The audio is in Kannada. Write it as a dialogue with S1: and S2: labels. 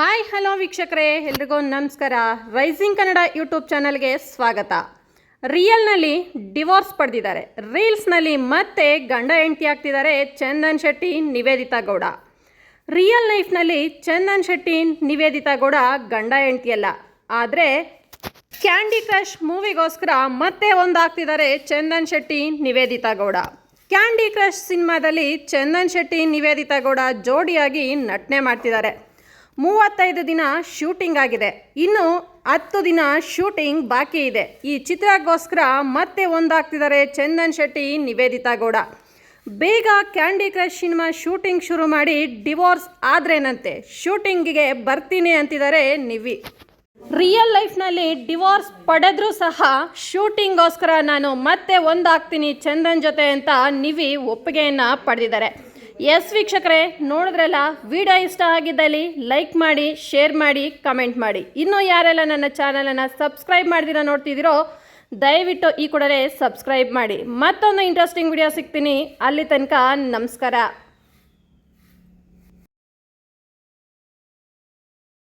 S1: ಹಾಯ್, ಹಲೋ ವೀಕ್ಷಕರೇ. ಎಲ್ರಿಗೂ ನಮಸ್ಕಾರ. ರೈಸಿಂಗ್ ಕನ್ನಡ ಯೂಟ್ಯೂಬ್ ಚಾನಲ್ಗೆ ಸ್ವಾಗತ. ರಿಯಲ್ನಲ್ಲಿ ಡಿವೋರ್ಸ್ ಪಡೆದಿದ್ದಾರೆ. ರೀಲ್ಸ್ನಲ್ಲಿ ಮತ್ತೆ ಗಂಡ ಹೆಂಡತಿ ಆಗ್ತಿದ್ದಾರೆ ಚಂದನ್ ಶೆಟ್ಟಿ, ನಿವೇದಿತಾ ಗೌಡ. ರಿಯಲ್ ಲೈಫ್ನಲ್ಲಿ ಚಂದನ್ ಶೆಟ್ಟಿ, ನಿವೇದಿತಾ ಗೌಡ ಗಂಡ ಹೆಂಡತಿಯಲ್ಲ ಆದರೆ ಕ್ಯಾಂಡಿ ಕ್ರಶ್ ಮೂವಿಗೋಸ್ಕರ ಮತ್ತೆ ಒಂದಾಗ್ತಿದ್ದಾರೆ ಚಂದನ್ ಶೆಟ್ಟಿ, ನಿವೇದಿತಾ ಗೌಡ. ಕ್ಯಾಂಡಿ ಕ್ರಶ್ ಸಿನಿಮಾದಲ್ಲಿ ಚಂದನ್ ಶೆಟ್ಟಿ, ನಿವೇದಿತಾ ಗೌಡ ಜೋಡಿಯಾಗಿ ನಟನೆ ಮಾಡ್ತಿದ್ದಾರೆ. ಮೂವತ್ತೈದು ದಿನ ಶೂಟಿಂಗ್ ಆಗಿದೆ. ಇನ್ನು ಹತ್ತು ದಿನ ಶೂಟಿಂಗ್ ಬಾಕಿ ಇದೆ. ಈ ಚಿತ್ರಕ್ಕೋಸ್ಕರ ಮತ್ತೆ ಒಂದಾಗ್ತಿದ್ದಾರೆ ಚಂದನ್ ಶೆಟ್ಟಿ, ನಿವೇದಿತಾ ಗೌಡ. ಬೇಗ ಕ್ಯಾಂಡಿ ಕ್ರಶ್ ಸಿನಿಮಾ ಶೂಟಿಂಗ್ ಶುರು ಮಾಡಿ ಡಿವೋರ್ಸ್ ಆದ್ರೇನಂತೆ? ಶೂಟಿಂಗಿಗೆ ಬರ್ತೀನಿ ಅಂತಿದ್ದಾರೆ ನಿವಿ. ರಿಯಲ್ ಲೈಫ್ನಲ್ಲಿ ಡಿವೋರ್ಸ್ ಪಡೆದ್ರೂ ಸಹ ಶೂಟಿಂಗ್ಗೋಸ್ಕರ ನಾನು ಮತ್ತೆ ಒಂದಾಗ್ತೀನಿ ಚಂದನ್ ಜೊತೆ ಅಂತ ನಿವಿ ಒಪ್ಪಿಗೆಯನ್ನು ಪಡೆದಿದ್ದಾರೆ. ಎಸ್ ವೀಕ್ಷಕರೇ, ನೋಡಿದ್ರಲ್ಲ, ವಿಡಿಯೋ ಇಷ್ಟ ಆಗಿದ್ದಲ್ಲಿ ಲೈಕ್ ಮಾಡಿ, ಶೇರ್ ಮಾಡಿ, ಕಮೆಂಟ್ ಮಾಡಿ. ಇನ್ನೂ ಯಾರೆಲ್ಲ ನನ್ನ ಚಾನಲನ್ನು ಸಬ್ಸ್ಕ್ರೈಬ್ ಮಾಡ್ದಿರ ನೋಡ್ತಿದ್ದೀರೋ, ದಯವಿಟ್ಟು ಈ ಕೂಡಲೇ ಸಬ್ಸ್ಕ್ರೈಬ್ ಮಾಡಿ. ಮತ್ತೊಂದು ಇಂಟ್ರೆಸ್ಟಿಂಗ್ ವಿಡಿಯೋ ಸಿಗ್ತೀನಿ. ಅಲ್ಲಿ ತನಕ ನಮಸ್ಕಾರ.